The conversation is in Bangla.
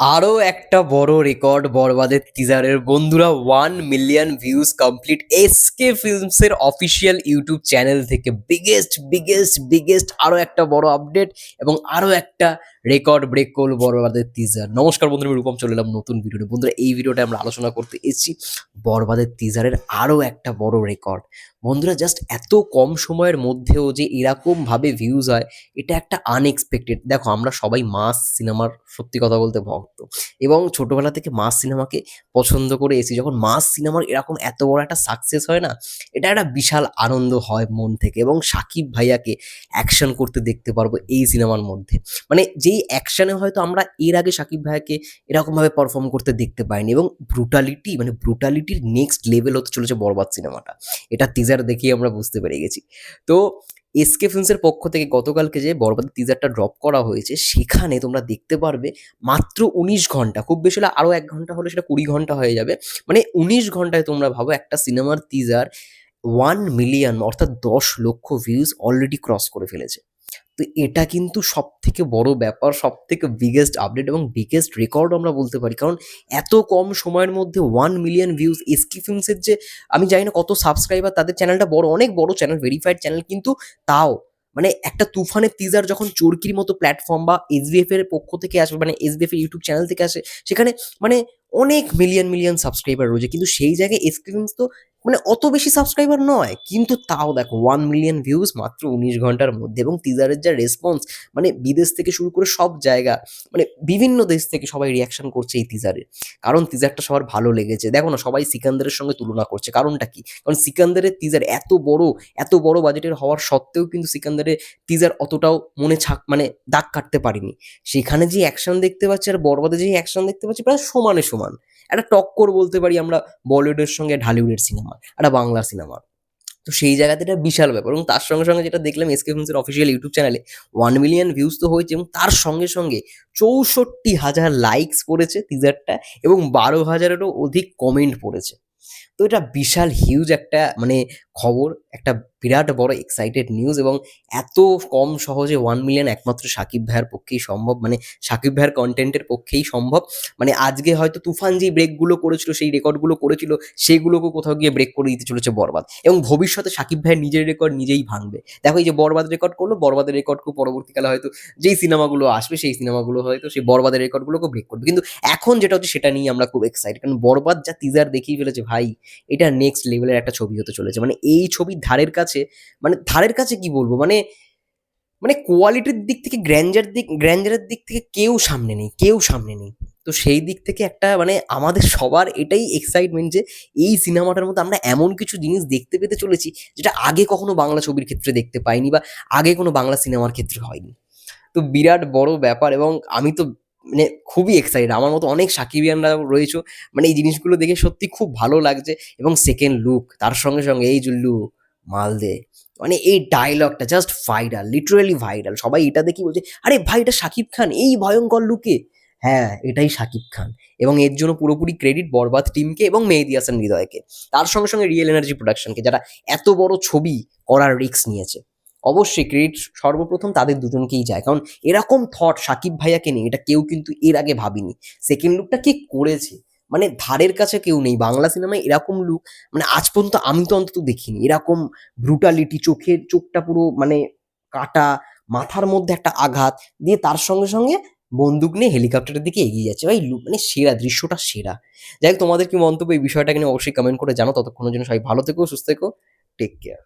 আরও একটা বড় রেকর্ড বরবাদের টিজারের বন্ধুরা one million views complete SK ফিল্মসের official YouTube channel থেকে বিগেস্ট বিগেস্ট বিগেস্ট আরও একটা বড় আপডেট এবং আরও একটা রেকর্ড ব্রেক করল বরবাদের টিজার নমস্কার বন্ধুরা রূপম চলে এলাম নতুন ভিডিওতে বন্ধুরা, এই ভিডিওটা আমরা আলোচনা করতে এসেছি বরবাদের টিজারের আরও একটা বড় রেকর্ড বন্ধুরা জাস্ট এত কম সময়ের মধ্যেও যে এরকমভাবে ভিউজ হয়, এটা একটা আনএক্সপেক্টেড দেখো, আমরা সবাই মাস সিনেমার সত্যি কথা বলতে ভক্ত। এবং ছোটবেলা থেকে মাস সিনেমাকে পছন্দ করে এসেছি। যখন মাস সিনেমার এরকম এত বড় একটা সাকসেস হয় না, এটা একটা বিশাল আনন্দ হয় মন থেকে। এবং সাকিব ভাইয়াকে অ্যাকশন করতে দেখতে পারব এই সিনেমার মধ্যে। মানে যেই অ্যাকশানে হয়তো আমরা এর আগে সাকিব ভাইয়াকে এরকমভাবে পারফর্ম করতে দেখতে পাইনি এবং ব্রুটালিটি মানে ব্রুটালিটির নেক্সট লেভেল হতে চলেছে বরবাদ সিনেমাটা। এটা টিজার দেখেই আমরা বুঝতে পেরে গেছি। তো এসকে ফিল্মসের পক্ষ থেকে গতকালকে যে বরবাদ টিজারটা ড্রপ করা হয়েছে, সেখানে তোমরা দেখতে পারবে মাত্র উনিশ ঘণ্টা, খুব বেশি হলে আরও এক ঘণ্টা হলে সেটা কুড়ি ঘণ্টা হয়ে যাবে। মানে উনিশ ঘন্টায় তোমরা ভাবো একটা সিনেমার টিজার ওয়ান মিলিয়ন অর্থাৎ দশ লক্ষ ভিউজ অলরেডি ক্রস করে ফেলেছে। তো এটা কিন্তু সব থেকে বড় ব্যাপার সব থেকে বিগেস্ট আপডেট এবং বিগেস্ট রেকর্ড আমরা বলতে পারি। কারণ এত কম সময়ের মধ্যে ওয়ান মিলিয়ন ভিউজ এসকি ফিল্মসের যে, আমি জানি না কত সাবস্ক্রাইবার তাদের চ্যানেলটা বড়, অনেক বড় চ্যানেল ভেরিফাইড চ্যানেল কিন্তু তাও মানে একটা তুফানের টিজার যখন চরকির মতো প্ল্যাটফর্ম বা এসবিএফ এর পক্ষ থেকে আসবে মানে এসবিএফ এর ইউটিউব চ্যানেল থেকে আসে, সেখানে মানে অনেক মিলিয়ন মিলিয়ন সাবস্ক্রাইবার রয়েছে। কিন্তু সেই জায়গায় এসকে ফিল্মস তো মানে অত বেশি সাবস্ক্রাইবার নয়, কিন্তু তাও দেখো ওয়ান মিলিয়ন ভিউজ মাত্র উনিশ ঘণ্টার মধ্যে এবং টিজারের যা রেসপন্স মানে বিদেশ থেকে শুরু করে সব জায়গা মানে বিভিন্ন দেশ থেকে সবাই রিয়াকশন করছে এই টিজারে কারণ টিজারটা সবার ভালো লেগেছে। দেখো না, সবাই সিকান্দারের সঙ্গে তুলনা করছে। কারণটা কি? কারণ সিকান্দারের টিজার এত বড় এত বড় বাজেটের হওয়ার সত্ত্বেও কিন্তু সিকান্দারের টিজার অতটাও মনে ছাক মানে দাগ কাটতে পারিনি। সেখানে যে অ্যাকশন দেখতে পাচ্ছি আর বরবাদে যে অ্যাকশন দেখতে পাচ্ছি, প্রায় সমানে সমান। একটা টক্কর বলতে পারি আমরা বলিউডের সঙ্গে ঢালিউডের সিনেমা একটা বাংলা সিনেমা। তো সেই জায়গাতে এটা বিশাল ব্যাপার এবং তার সঙ্গে সঙ্গে যেটা দেখলাম এসকে ফিল্মসের অফিসিয়াল ইউটিউব চ্যানেলে ওয়ান মিলিয়ন ভিউজ তো হয়েছে এবং তার সঙ্গে সঙ্গে চৌষট্টি হাজার লাইকস পড়েছে টিজারটা এবং বারো হাজারেরও অধিক কমেন্ট পড়েছে। তো এটা বিশাল হিউজ একটা মানে খবর, একটা বিরাট বড় এক্সাইটেড নিউজ এবং এত কম সহজে ওয়ান মিলিয়ন একমাত্র সাকিব ভাইয়ের পক্ষেই সম্ভব মানে সাকিব ভাইয়ের কন্টেন্টের পক্ষেই সম্ভব। মানে আজকে হয়তো তুফান যেই ব্রেকগুলো করেছিল, সেই রেকর্ডগুলো করেছিল, সেগুলোকে কোথাও গিয়ে ব্রেক করে দিতে চলেছে বরবাদ। এবং ভবিষ্যতে সাকিব ভাইয়ের নিজের রেকর্ড নিজেই ভাঙবে। দেখো এই যে বরবাদ রেকর্ড করল, বরবাদের রেকর্ডকে পরবর্তীকালে হয়তো যেই সিনেমাগুলো আসবে, সেই সিনেমাগুলো হয়তো সেই বরবাদের রেকর্ডগুলোকে ব্রেক করবে। কিন্তু এখন যেটা হচ্ছে, সেটা নিয়ে আমরা খুব এক্সাইটেড কারণ বরবাদ যা টিজার দেখিয়ে ফেলেছে, ভাই, এটা নেক্সট লেভেলের একটা ছবি হতে চলেছে। মানে এই ছবির ধারের কাছে মানে ধারের কাছে কি বলব? মানে মানে কোয়ালিটির দিক থেকে গ্র্যান্ডার দিক গ্র্যান্ডারের দিক থেকে কেউ সামনে নেই, কেউ সামনে নেই। তো সেই দিক থেকে একটা মানে আমাদের সবার এটাই এক্সাইটমেন্ট যে এই সিনেমাটার মধ্যে আমরা এমন কিছু জিনিস দেখতে পেতে চলেছি, যেটা আগে কখনো বাংলা ছবির ক্ষেত্রে দেখতে পাইনি বা আগে কোনো বাংলা সিনেমার ক্ষেত্রে হয়নি। তো বিরাট বড় ব্যাপার এবং আমি তো মানে খুবই এক্সাইটেড আমার মতো অনেক সাকিবিয়ানরা রয়েছে। মানে এই জিনিসগুলো দেখে সত্যি খুব ভালো লাগছে। এবং সেকেন্ড লুক তার সঙ্গে সঙ্গে এই যে লুক মালদে। মানে এই ডায়লগটা জাস্ট ভাইরাল লিটারেলি ভাইরাল সবাই এটা দেখি বলছে, আরে ভাই, এটা শাকিব খান, এই ভয়ঙ্কর লুকে হ্যাঁ এটাই শাকিব খান। এবং এর জন্য পুরোপুরি ক্রেডিট বরবাদ টিমকে এবং মেহেদি হাসান হৃদয়কে। তার সঙ্গে সঙ্গে রিয়েল এনার্জি প্রোডাকশনকে যারা এত বড় ছবি করার রিস্ক নিয়েছে। অবশ্যই ক্রেডিট সর্বপ্রথম তাদের দুজনকেই যায়। কারণ এরকম থট সাকিব ভাইয়াকে নিয়ে এটা কেউ কিন্তু এর আগে ভাবিনি। সেকেন্ড লুকটা কে করেছে? মানে ধারের কাছে কেউ নেই। বাংলা সিনেমায় এরকম লুক মানে আজ পর্যন্ত আমি তো অন্তত দেখিনি। এরকম ব্রুটালিটি চোখের চোখটা পুরো মানে কাটা, মাথার মধ্যে একটা আঘাত দিয়ে তার সঙ্গে সঙ্গে বন্দুক নিয়ে হেলিকপ্টারের দিকে এগিয়ে যাচ্ছে। ভাই মানে সেরা, দৃশ্যটা সেরা। যাই হোক, তোমাদের কি মন্তব্য এই বিষয়টাকে নিয়ে অবশ্যই কমেন্ট করে জানো ততক্ষণের জন্য সবাই ভালো থেকো, সুস্থ থেকো টেক কেয়ার